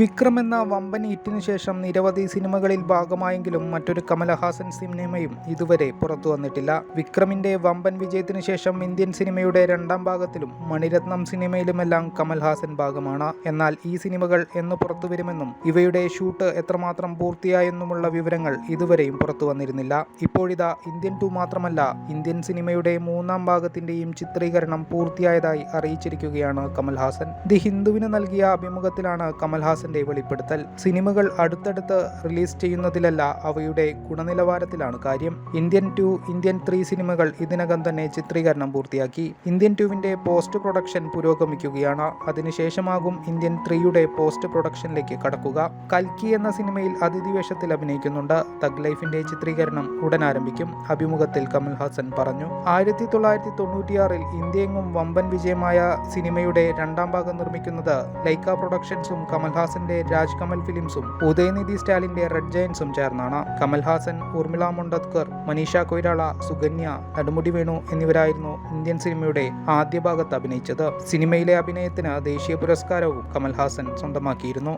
വിക്രം എന്ന വമ്പൻ ഹിറ്റിന് ശേഷം നിരവധി സിനിമകളിൽ ഭാഗമായെങ്കിലും മറ്റൊരു കമലഹാസൻ സിനിമയും ഇതുവരെ പുറത്തു വന്നിട്ടില്ല. വിക്രമിന്റെ വമ്പൻ വിജയത്തിനു ശേഷം ഇന്ത്യൻ സിനിമയുടെ രണ്ടാം ഭാഗത്തിലും മണിരത്നം സിനിമയിലുമെല്ലാം കമൽഹാസൻ ഭാഗമാണ്. എന്നാൽ ഈ സിനിമകൾ എന്ന് പുറത്തു വരുമെന്നും ഇവയുടെ ഷൂട്ട് എത്രമാത്രം പൂർത്തിയായെന്നുമുള്ള വിവരങ്ങൾ ഇതുവരെയും പുറത്തു വന്നിരുന്നില്ല. ഇപ്പോഴിതാ ഇന്ത്യൻ ടു മാത്രമല്ല ഇന്ത്യൻ സിനിമയുടെ മൂന്നാം ഭാഗത്തിന്റെയും ചിത്രീകരണം പൂർത്തിയായതായി അറിയിച്ചിരിക്കുകയാണ് കമൽഹാസൻ. ദി ഹിന്ദുവിന് നൽകിയ അഭിമുഖത്തിലാണ് കമൽഹാസന്റെ വെളിപ്പെടുത്തൽ. സിനിമകൾ അടുത്തടുത്ത് റിലീസ് ചെയ്യുന്നതിലല്ല അവയുടെ ഗുണനിലവാരത്തിലാണ് കാര്യം. ഇന്ത്യൻ ടു ഇന്ത്യൻ ത്രീ സിനിമകൾ ഇതിനകം തന്നെ ചിത്രീകരണം പൂർത്തിയാക്കി. ഇന്ത്യൻ ടുവിന്റെ പോസ്റ്റ് പ്രൊഡക്ഷൻ പുരോഗമിക്കുകയാണ്. അതിനുശേഷമാകും ഇന്ത്യൻ ത്രീയുടെ പോസ്റ്റ് പ്രൊഡക്ഷനിലേക്ക് കടക്കുക. കൽക്കി എന്ന സിനിമയിൽ അതിഥി വേഷത്തിൽ അഭിനയിക്കുന്നുണ്ട്. തഗ് ലൈഫിന്റെ ചിത്രീകരണം ഉടൻ ആരംഭിക്കും അഭിമുഖത്തിൽ കമൽ ഹാസൻ പറഞ്ഞു. ആയിരത്തി തൊള്ളായിരത്തി തൊണ്ണൂറ്റിയാറിൽ ഇന്ത്യയെങ്ങും വമ്പൻ വിജയമായ സിനിമയുടെ രണ്ടാം ഭാഗം നിർമ്മിക്കുന്നത് ലൈക്ക പ്രൊഡക്ഷൻസും കമൽഹാസന്റെ രാജ്കമൽ ഫിലിംസും ഉദയനിധി സ്റ്റാലിന്റെ റെഡ് ജയൻസും ചേർന്നാണ് കമൽഹാസൻ ഉർമിള മുണ്ടത്കർ മനീഷ കൊയ്രാള സുഗന്യ നടുമുടി വേണു എന്നിവരായിരുന്നു ഇന്ത്യൻ സിനിമയുടെ ആദ്യ ഭാഗത്ത് അഭിനയിച്ചത്. സിനിമയിലെ അഭിനയത്തിന് ദേശീയ പുരസ്കാരവും കമൽഹാസൻ സ്വന്തമാക്കിയിരുന്നു.